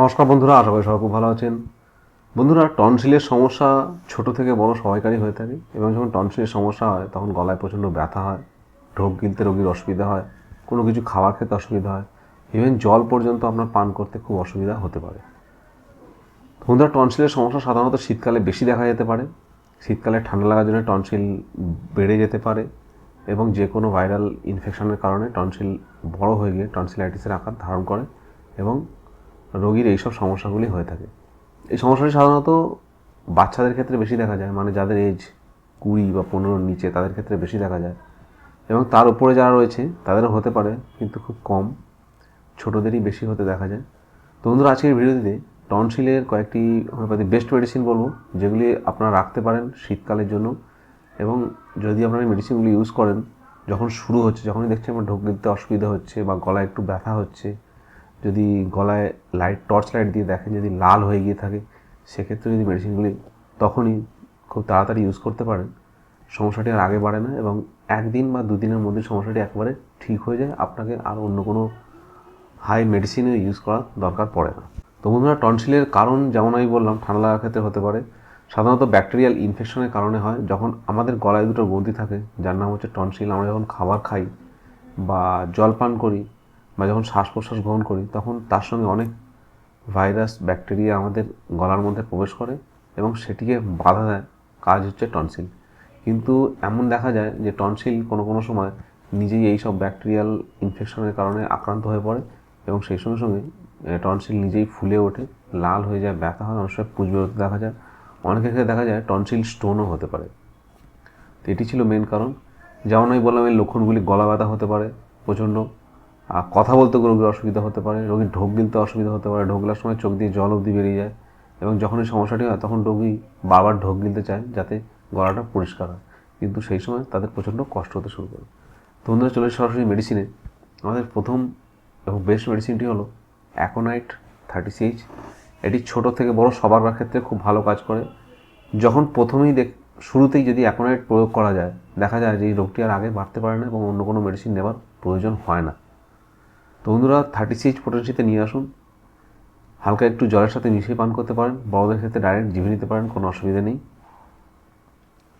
নমস্কার বন্ধুরা, আশা করি সবাই খুব ভালো আছেন। বন্ধুরা, টনসিলের সমস্যা ছোট থেকে বড় সবাইকারই হয়ে থাকে এবং যখন টনসিলের সমস্যা হয়, তখন গলায় প্রচণ্ড ব্যথা হয়, ঢোক গিলতে রোগীর অসুবিধা হয়, কোনো কিছু খাবার খেতে অসুবিধা হয় ইভেন জল পর্যন্ত আপনার পান করতে খুব অসুবিধা হতে পারে। বন্ধুরা, টনসিলের সমস্যা সাধারণত শীতকালে বেশি দেখা যেতে পারে। শীতকালে ঠান্ডা লাগার জন্য টনসিল বেড়ে যেতে পারে এবং যে কোনো ভাইরাল ইনফেকশনের কারণে টনসিল বড় হয়ে গিয়ে টনসিলাইটিসের আকার ধারণ করে এবং রোগীর এইসব সমস্যাগুলি হয়ে থাকে। এই সমস্যাটি সাধারণত বাচ্চাদের ক্ষেত্রে বেশি দেখা যায় মানে যাদের এজ কুড়ি বা পনেরোর নিচে তাদের ক্ষেত্রে বেশি দেখা যায়। এবং তার উপরে যারা রয়েছে, তাদেরও হতে পারে, কিন্তু খুব কম। ছোটোদেরই বেশি হতে দেখা যায়। তো বন্ধুরা, আজকের ভিডিওতে টনসিলের কয়েকটি হোমিওপ্যাথি বেস্ট মেডিসিন বলব, যেগুলি আপনারা রাখতে পারেন শীতকালের জন্য। এবং যদি আপনারা এই মেডিসিনগুলি ইউজ করেন, যখন শুরু হচ্ছে, যখনই দেখছেন আমার ঢোক গিলতে অসুবিধা হচ্ছে বা গলায় একটু ব্যথা হচ্ছে যদি গলায় লাইট টর্চ লাইট দিয়ে দেখেন যদি লাল হয়ে গিয়ে থাকে, সেক্ষেত্রে যদি মেডিসিনগুলি তখনই খুব তাড়াতাড়ি ইউজ করতে পারেন, সমস্যাটি আর আগে বাড়ে না এবং একদিন বা দুদিনের মধ্যে সমস্যাটি একবারে ঠিক হয়ে যায়, আপনাকে আর অন্য কোনো হাই মেডিসিনও ইউজ করার দরকার পড়ে না। তো বন্ধুরা টনসিলের কারণ যেমন আমি বললাম, ঠান্ডা লাগার ক্ষেত্রে হতে পারে। সাধারণত ব্যাকটেরিয়াল ইনফেকশনের কারণে হয়, যখন আমাদের গলায় দুটো গ্রন্থি থাকে, যার নাম হচ্ছে টনসিল আমরা যখন খাবার খাই বা জল পান করি বা যখন শ্বাস প্রশ্বাস গ্রহণ করি, তখন তার সঙ্গে অনেক ভাইরাস, ব্যাকটেরিয়া আমাদের গলার মধ্যে প্রবেশ করে এবং সেটিকে বাধা দেয়। কাজ হচ্ছে টনসিল। কিন্তু এমন দেখা যায় যে টনসিল কোনো কোনো সময় নিজেই এই সব ব্যাকটেরিয়াল ইনফেকশনের কারণে আক্রান্ত হয়ে পড়ে এবং সেই সঙ্গে সঙ্গে টনসিল নিজেই ফুলে ওঠে, লাল হয়ে যায়, ব্যথা হয়, অনেক সময় পুজ বেরোতে দেখা যায়। অনেকের ক্ষেত্রে দেখা যায় টনসিল স্টোনও হতে পারে। তো এটি ছিল মেন কারণ। যেমন আমি বললাম, এই লক্ষণগুলি গলা ব্যথা হতে পারে প্রচণ্ড। কথা বলতে রোগীর অসুবিধা হতে পারে, রোগীর ঢোক গিলতে অসুবিধা হতে পারে ঢোকলার সময় চোখ দিয়ে জল অবধি বেরিয়ে যায় এবং যখন এই সমস্যাটি হয় তখন রোগী বারবার ঢোক গিলতে চায় যাতে গলাটা পরিষ্কার হয়। কিন্তু সেই সময় তাদের প্রচণ্ড কষ্ট হতে শুরু করে। বন্ধুরা, চলে সরাসরি মেডিসিনে আমাদের প্রথম এবং বেস্ট মেডিসিনটি হলো অ্যাকোনাইট থার্টি সিএইচ এটি ছোট থেকে বড় সবার ক্ষেত্রে খুব ভালো কাজ করে। যখন প্রথমেই দেখ, শুরুতেই যদি অ্যাকোনাইট প্রয়োগ করা যায়, দেখা যায় যে এই রোগটি আর আগে বাড়তে পারে না এবং অন্য কোনো মেডিসিন নেওয়ার প্রয়োজন হয় না। তো বন্ধুরা থার্টি সিএইচ পোটেন্সিতে নিয়ে আসুন। হালকা একটু জলের সাথে মিশিয়ে পান করতে পারেন। বড়দের ক্ষেত্রে ডাইরেক্ট জিভে নিতে পারেন, কোনো অসুবিধা নেই।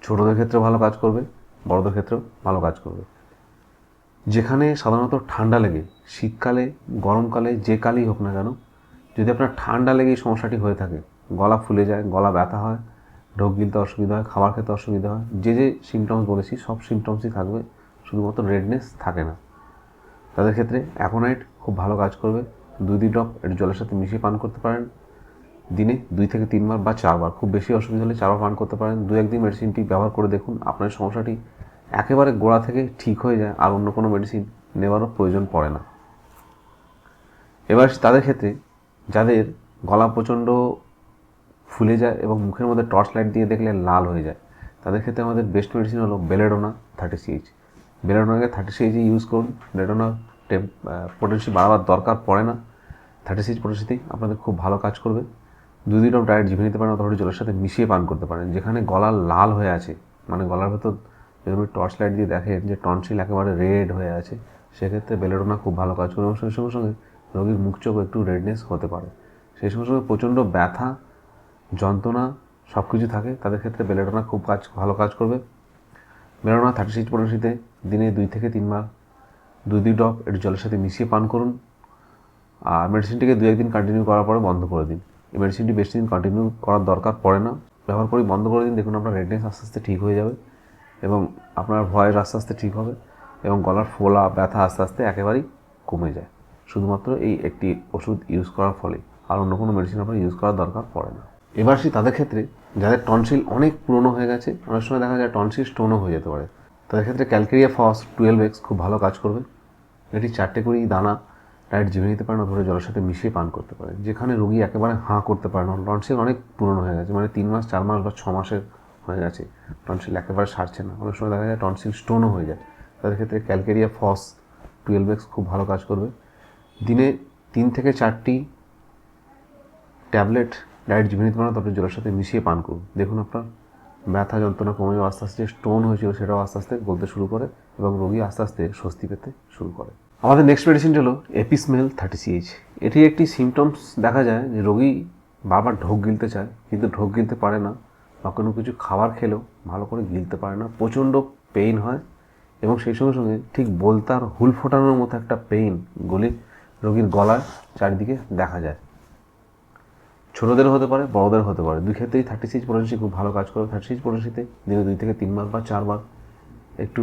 ছোটদের ক্ষেত্রে ভালো কাজ করবে, বড়দের ক্ষেত্রেও ভালো কাজ করবে। যেখানে সাধারণত ঠান্ডা লেগে, শীতকালে, গরমকালে, যে কালেই হোক না কেন, যদি আপনার ঠান্ডা লেগে সমস্যাটি হয়ে থাকে, গলা ফুলে যায়, গলা ব্যথা হয় ঢোক গিলতে অসুবিধা হয়, খাবার খেতে অসুবিধা হয়, যে যে সিমটমস বলেছি, সব সিমটমসই থাকবে, শুধুমাত্র রেডনেস থাকে না। তাদের ক্ষেত্রে অ্যাকোনাইট খুব ভালো কাজ করবে। দুই দুই ড্রপ একটু জলের সাথে মিশিয়ে পান করতে পারেন। দিনে দুই থেকে তিনবার বা চারবার, খুব বেশি অসুবিধা হলে চারবার পান করতে পারেন। দু একদিন মেডিসিনটি ব্যবহার করে দেখুন, আপনার সমস্যাটি একেবারে গোড়া থেকে ঠিক হয়ে যায় আর অন্য কোনো মেডিসিন নেওয়ারও প্রয়োজন পড়ে না। এবার তাদের ক্ষেত্রে যাদের গলা প্রচণ্ড ফুলে যায় এবং মুখের মধ্যে টর্চ লাইট দিয়ে দেখলে লাল হয়ে যায়, তাদের ক্ষেত্রে আমাদের বেস্ট মেডিসিন হলো বেলেডোনা থার্টি সিএইচ বেলেডোনাকে থার্টি সিএইচই ইউজ করুন। বেলেডোনা টেম পোটেন্সি বাড়াবার দরকার পড়ে না। থার্টি সিএইচ পোটেন্সিতেই আপনাদের খুব ভালো কাজ করবে। দুই ড্রপ ডায়েট জিভে নিতে পারেন অথবা জলের সাথে মিশিয়ে পান করতে পারেন। যেখানে গলা লাল হয়ে আছে মানে গলার ভেতর যদি আপনি টর্চ লাইট দিয়ে দেখেন যে টনসিল একেবারে রেড হয়ে আছে, সেক্ষেত্রে বেলেডোনা খুব ভালো কাজ করবে এবং সেই সঙ্গে সঙ্গে রোগীর মুখ চোখ একটু রেডনেস হতে পারে। সেই সঙ্গে সঙ্গে প্রচণ্ড ব্যথা, যন্ত্রণা সব কিছু থাকে, তাদের ক্ষেত্রে বেলেডোনা খুব কাজ, ভালো কাজ করবে। বেলেডোনা থার্টি সিক্স পনেরোশিতে দিনে দুই থেকে তিনবার দুই দুই ড্রপ একটু জলের সাথে মিশিয়ে পান করুন। আর মেডিসিনটিকে দু একদিন কন্টিনিউ করার পরে বন্ধ করে দিন। এই মেডিসিনটি বেশি দিন কন্টিনিউ করার দরকার পড়ে না। ব্যবহার করেই বন্ধ করে দিন, দেখুন আপনার রেডনেস আস্তে আস্তে ঠিক হয়ে যাবে এবং আপনার ভয়েস আস্তে আস্তে ঠিক হবে এবং গলার ফোলা, ব্যথা আস্তে আস্তে একেবারেই কমে যায়। শুধুমাত্র এই একটি ওষুধ ইউজ করার ফলে। আর অন্য কোনো মেডিসিন আপনার ইউজ করার দরকার পড়ে না। এবার সে তাদের ক্ষেত্রে যাদের টনসিল অনেক পুরনো হয়ে গেছে, অনেক সময় দেখা যায় টনসিল স্টোনও হয়ে যেতে পারে। তাদের ক্ষেত্রে ক্যালকেরিয়া ফস টুয়েলভ এক্স খুব ভালো কাজ করবে। এটি চারটে করেই দানা ডায়েট জিভে নিতে পারেন অথবা জলের সাথে মিশিয়ে পান করতে পারেন। যেখানে রোগী একেবারে হাঁ করতে পারে না টনসিল অনেক পুরনো হয়ে গেছে মানে তিন মাস, চার মাস বা ছ মাসের হয়ে গেছে। টনসিল একেবারে সারছে না। অনেক সময় দেখা যায় টনসিল স্টোনও হয়ে যায়। তাদের ক্ষেত্রে ক্যালকেরিয়া ফস টুয়েলভ এক্স খুব ভালো কাজ করবে। দিনে তিন থেকে চারটি ট্যাবলেট ডায়েট জিভে নিতে পারেন তারপরে জলের সাথে মিশিয়ে পান করুন। দেখুন আপনার ব্যথা যন্ত্রণা কমে আস্তে আস্তে স্টোন হয়েছিল সেটাও আস্তে আস্তে গলতে শুরু করে এবং রোগী আস্তে আস্তে স্বস্তি পেতে শুরু করে। আমাদের নেক্সট মেডিসিন হলো এপিসমেল থার্টি সিএইচ এটি একটি সিমটমস দেখা যায় যে রোগী বারবার ঢোক গিলতে চায়, কিন্তু ঢোক গিলতে পারে না বা কোনো কিছু খাবার খেলেও ভালো করে গিলতে পারে না, প্রচণ্ড পেইন হয় এবং সেই সঙ্গে সঙ্গে ঠিক বলতার হুল ফোটানোর মতো একটা পেইন গলি রোগীর গলায় চারিদিকে দেখা যায়। ছোটোদের হতে পারে বড়দের হতে পারে। দুই ক্ষেত্রেই থার্টি সিক্স পটেন্সি খুব ভালো কাজ করে। থার্টি সিক্স পটেন্সিতে দিনে দুই থেকে তিনবার বা চারবার একটু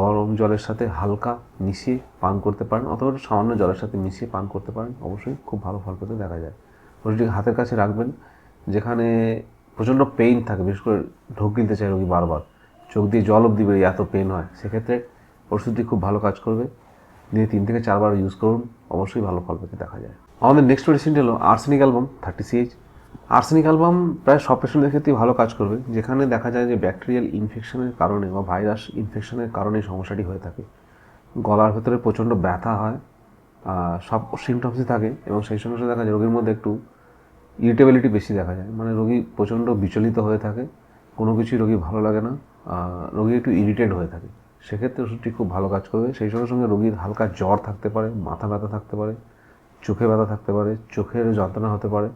গরম জলের সাথে হালকা মিশিয়ে পান করতে পারেন, অথবা সামান্য জলের সাথে মিশিয়ে পান করতে পারেন। অবশ্যই খুব ভালো ফল পেতে দেখা যায়। ওষুধটি হাতের কাছে রাখবেন, যেখানে প্রচণ্ড পেইন থাকে, বিশেষ করে ঢোক গিলতে চায় রোগী বারবার, চোখ দিয়ে জল অব্দি বেরিয়ে এত পেন হয়, সেক্ষেত্রে ওষুধটি খুব ভালো কাজ করবে। দিনে তিন থেকে চারবার ইউজ করুন, অবশ্যই ভালো ফল পেতে দেখা যায়। আমাদের নেক্সট মেডিসিনটি হলো arsenic album thirty CH arsenic album প্রায় সব পেশেন্টের ক্ষেত্রেই ভালো কাজ করবে, যেখানে দেখা যায় যে ব্যাকটেরিয়াল ইনফেকশনের কারণে বা ভাইরাস ইনফেকশনের কারণে সমস্যাটি হয়ে থাকে। গলার ভেতরে প্রচণ্ড ব্যথা হয় সব সিমটমসই থাকে এবং সেই সঙ্গে দেখা যায় রোগীর মধ্যে একটু ইরিটেবিলিটি বেশি দেখা যায়। মানে রোগী প্রচণ্ড বিচলিত হয়ে থাকে, কোনো কিছুই রোগী ভালো লাগে না রোগী একটু ইরিটেড হয়ে থাকে। সেক্ষেত্রে ওষুধটি খুব ভালো কাজ করবে। সেই সঙ্গে সঙ্গে রোগীর হালকা জ্বর থাকতে পারে, মাথা ব্যথা থাকতে পারে চোখে ব্যথা থাকতে পারে, চোখের যন্ত্রণা হতে পারে।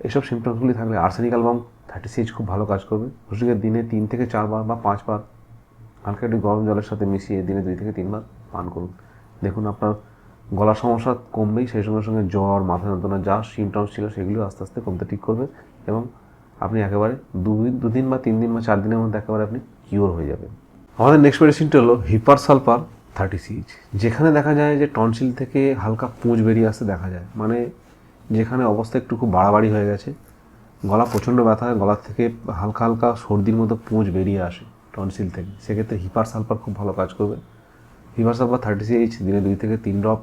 এসব সিমটমসগুলি থাকলে আর্সেনিক অ্যালবাম থার্টি সিক্স খুব ভালো কাজ করবে। ওষুধকে দিনে তিন থেকে চারবার বা পাঁচবার হালকা একটু গরম জলের সাথে মিশিয়ে দিনে দুই থেকে তিনবার পান করুন। দেখুন আপনার গলার সমস্যা কমবেই, সেই সঙ্গে সঙ্গে জ্বর, মাথা যন্ত্রণা যা সিমটমস ছিল সেগুলো আস্তে আস্তে কমতে ঠিক করবে এবং আপনি একেবারে দুদিন দুদিন বা তিন দিন বা চার দিনের মধ্যে একেবারে আপনি কিওর হয়ে যাবেন। আমাদের নেক্সট মেডিসিনটা হলো হিপার সালফার থার্টি সিএইচ যেখানে দেখা যায় যে টনসিল থেকে হালকা পুঁজ বেরিয়ে আসতে দেখা যায়। মানে যেখানে অবস্থা একটু খুব বাড়াবাড়ি হয়ে গেছে। গলা প্রচণ্ড ব্যথা, গলার থেকে হালকা হালকা সর্দির মতো পুঁজ বেরিয়ে আসে টনসিল থেকে। সেক্ষেত্রে হিপার সালফার খুব ভালো কাজ করবে। হিপার সালফার থার্টি সিএইচ দিনে দুই থেকে তিন ড্রপ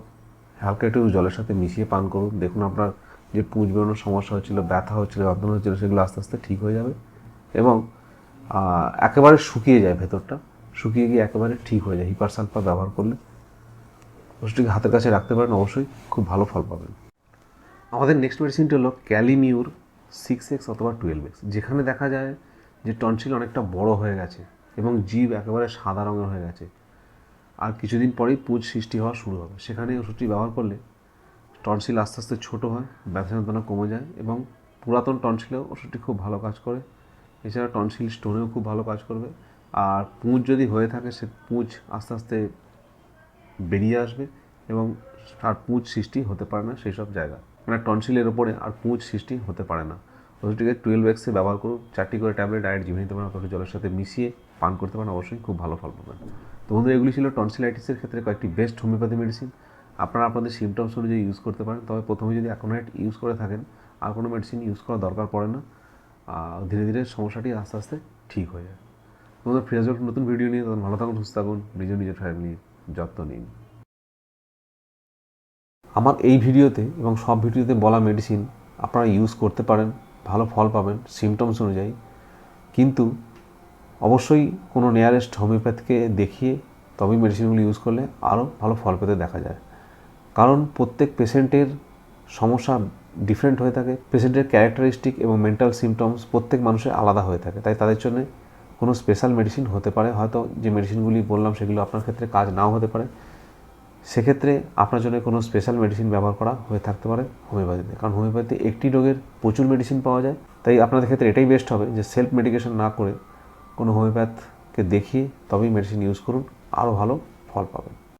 হালকা একটু জলের সাথে মিশিয়ে পান করুন। দেখুন আপনার যে পুঁজ বেরোনোর সমস্যা হচ্ছিল, ব্যথা হচ্ছিল, যন্ত্রণা হচ্ছিল, সেগুলো আস্তে আস্তে ঠিক হয়ে যাবে এবং একেবারে শুকিয়ে যায় ভেতরটা। শুকিয়ে গিয়ে একেবারে ঠিক হয়ে যায়। হিপার সালফার ব্যবহার করলে ওষুধটিকে হাতের কাছে রাখতে পারেন, অবশ্যই খুব ভালো ফল পাবেন। আমাদের নেক্সট মেডিসিনটি হলো ক্যালিমিউর সিক্স এক্স অথবা টুয়েলভ এক্স যেখানে দেখা যায় যে টনসিল অনেকটা বড় হয়ে গেছে এবং জীব একেবারে সাদা রঙের হয়ে গেছে। আর কিছুদিন পরেই পুজ সৃষ্টি হওয়া শুরু হবে। সেখানে ওষুধটি ব্যবহার করলে টনসিল আস্তে আস্তে ছোটো হয় ব্যথা যন্ত্রণা কমে যায় এবং পুরাতন টনসিলেও ওষুধটি খুব ভালো কাজ করে। এছাড়া টনসিল স্টোনেও খুব ভালো কাজ করবে। আর পুঁজ যদি হয়ে থাকে, সে পুঁজ আস্তে আস্তে বেরিয়ে আসবে এবং আর পুঁজ সৃষ্টি হতে পারে না সেই সব জায়গা। মানে টনসিলের ওপরে আর পুঁজ সৃষ্টি হতে পারে না। ওষুধটিকে টুয়েলভ এক্সে ব্যবহার করুন। চারটি করে ট্যাবলেট ডায়েট জিভে নিতে পারেন অথবা জলের সাথে মিশিয়ে পান করতে পারেন, অবশ্যই খুব ভালো ফল পাবেন। তো বন্ধুরা, এগুলি ছিল টনসিলাইটিসের ক্ষেত্রে কয়েকটি বেস্ট হোমিওপ্যাথি মেডিসিন আপনারা আপনাদের সিমটমস অনুযায়ী ইউজ করতে পারেন। তবে প্রথমে যদি অ্যাকোনাইট ইউজ করে থাকেন, আর কোনো মেডিসিন ইউজ করার দরকার পড়ে না ধীরে ধীরে সমস্যাটি আস্তে আস্তে ঠিক হয়ে যায়। তোমাদের ফিরে আসবে নতুন ভিডিও নিয়ে। তখন ভালো থাকুন, সুস্থ থাকুন, নিজের নিজের ফ্যামিলির যত্ন নিন। আমার এই ভিডিওতে এবং সব ভিডিওতে বলা মেডিসিন আপনারা ইউজ করতে পারেন, ভালো ফল পাবেন সিমটমস অনুযায়ী। কিন্তু অবশ্যই কোনো নিয়ারেস্ট হোমিওপ্যাথকে দেখিয়ে তবেই মেডিসিনগুলো ইউজ করলে আরও ভালো ফল পেতে দেখা যায়। কারণ প্রত্যেক পেশেন্টের সমস্যা ডিফারেন্ট হয়ে থাকে পেশেন্টের ক্যারেক্টারিস্টিক এবং মেন্টাল সিমটমস প্রত্যেক মানুষের আলাদা হয়ে থাকে। তাই তাদের জন্য কোনো স্পেশাল মেডিসিন হতে পারে, হয়তো যে মেডিসিনগুলি বললাম সেগুলো আপনার ক্ষেত্রে কাজ নাও হতে পারে। সেক্ষেত্রে আপনার জন্য কোনো স্পেশাল মেডিসিন ব্যবহার করা হয়ে থাকতে পারে হোমিওপ্যাথিতে। কারণ হোমিওপ্যাথি একটি রোগের প্রচুর মেডিসিন পাওয়া যায়। তাই আপনাদের ক্ষেত্রে এটাই বেস্ট হবে যে সেলফ মেডিকেশন না করে কোনো হোমিওপ্যাথকে দেখিয়ে তবেই মেডিসিন ইউজ করুন। আরও ভালো ফল পাবেন।